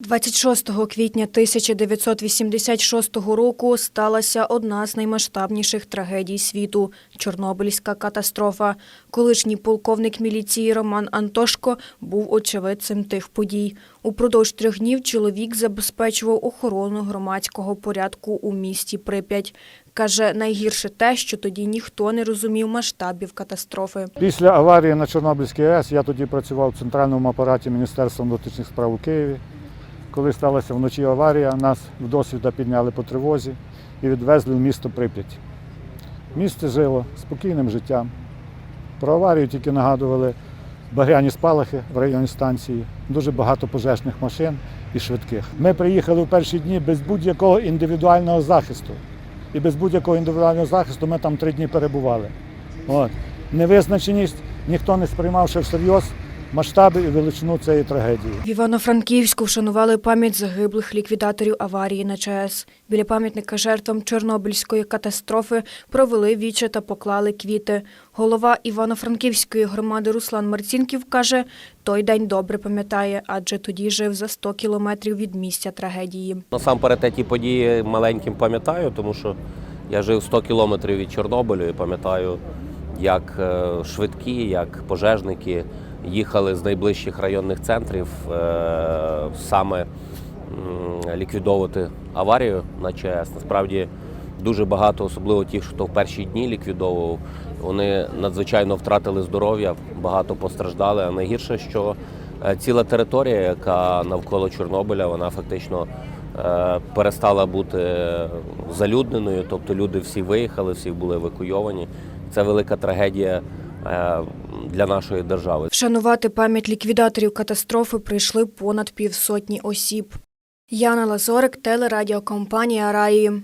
26 квітня 1986 року сталася одна з наймасштабніших трагедій світу – Чорнобильська катастрофа. Колишній полковник міліції Роман Антошко був очевидцем тих подій. Упродовж трьох днів чоловік забезпечував охорону громадського порядку у місті Прип'ять. Каже, найгірше те, що тоді ніхто не розумів масштабів катастрофи. Після аварії на Чорнобильській АЕС я тоді працював в центральному апараті Міністерства внутрішніх справ у Києві. Коли сталася вночі аварія, нас в досвіда підняли по тривозі і відвезли в місто Прип'ять. Місто жило спокійним життям. Про аварію тільки нагадували багряні спалахи в районі станції, дуже багато пожежних машин і швидких. Ми приїхали в перші дні без будь-якого індивідуального захисту. І без будь-якого індивідуального захисту ми там три дні перебували. От. Невизначеність ніхто не сприймав ще всерйоз масштаби і величину цієї трагедії. В Івано-Франківську вшанували пам'ять загиблих ліквідаторів аварії на ЧАЕС. Біля пам'ятника жертвам Чорнобильської катастрофи провели віче та поклали квіти. Голова Івано-Франківської громади Руслан Марцінків каже, той день добре пам'ятає, адже тоді жив за 100 кілометрів від місця трагедії. Насамперед ті події маленьким пам'ятаю, тому що я жив 100 кілометрів від Чорнобилю і пам'ятаю, як е, швидкі, як пожежники їхали з найближчих районних центрів е, саме ліквідовувати аварію на ЧАЕС. Насправді дуже багато, особливо ті, хто в перші дні ліквідовував, вони надзвичайно втратили здоров'я, багато постраждали. А найгірше, що е, ціла територія, яка навколо Чорнобиля, вона фактично перестала бути залюдненою, тобто люди всі виїхали, всі були евакуйовані. Це велика трагедія е, для нашої держави. Вшанувати пам'ять ліквідаторів катастрофи прийшли понад півсотні осіб. Яна Лазорик, телерадіокомпанія Раї.